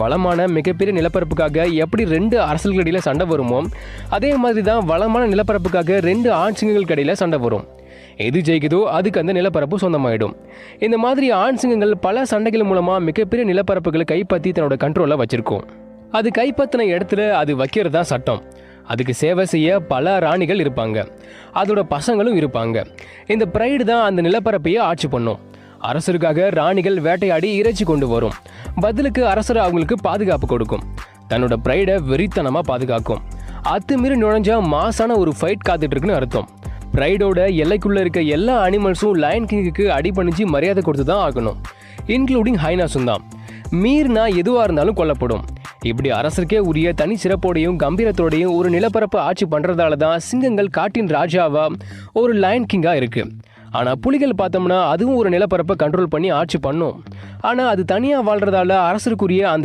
வளமான மிகப்பெரிய நிலப்பரப்புக்காக எப்படி ரெண்டு அரசர்களுக்கு சண்டை வருமோ அதே மாதிரி தான் வளமான நிலப்பரப்புக்காக ரெண்டு ஆண் சிங்கங்களுக்கு இடையில சண்டை வரும். எது ஜெயிக்குதோ அதுக்கு அந்த நிலப்பரப்பு சொந்தமாயிடும். இந்த மாதிரி ஆண் சிங்கங்கள் பல சண்டைகள் மூலமாக மிகப்பெரிய நிலப்பரப்புகளை கைப்பற்றி தன்னோட கண்ட்ரோலில் வச்சுருக்கும். அது கைப்பற்றின இடத்துல அது வைக்கிறது தான் சட்டம். அதுக்கு சேவை செய்ய பல ராணிகள் இருப்பாங்க. அதோட பசங்களும் இருப்பாங்க. இந்த ப்ரைடு தான் அந்த நிலப்பரப்பையே ஆட்சி பண்ணும். அரசருக்காக ராணிகள் வேட்டையாடி இறைச்சி கொண்டு வரும். பதிலுக்கு அரசர் அவங்களுக்கு பாதுகாப்பு கொடுக்கும். தன்னோட ப்ரைடை வெறித்தனமாக பாதுகாக்கும். அத்துமீறி நுழைஞ்சா மாசான ஒரு ஃபைட் காத்துட்டு இருக்குன்னு அர்த்தம். ப்ரைடோட எல்லைக்குள்ள இருக்க எல்லா அனிமல்ஸும் லயன் கிங்குக்கு அடிபணிஞ்சு மரியாதை கொடுத்து தான் ஆகணும். இன்க்ளூடிங் ஹைனாஸும் தான். மீறினா எதுவாக இருந்தாலும் கொல்லப்படும். இப்படி அரசருக்கே உரிய தனி சிறப்போடையும் கம்பீரத்தோடையும் ஒரு நிலப்பரப்பு ஆட்சி பண்ணுறதால தான் சிங்கங்கள் காட்டின் ராஜாவாக ஒரு லயன் கிங்காக இருக்குது ஆனால் புலிகள் பார்த்தோம்னா அதுவும் ஒரு நிலப்பரப்பை கண்ட்ரோல் பண்ணி ஆட்சி பண்ணும். ஆனால் அது தனியாக வாழ்றதால அரசருக்குரிய அந்த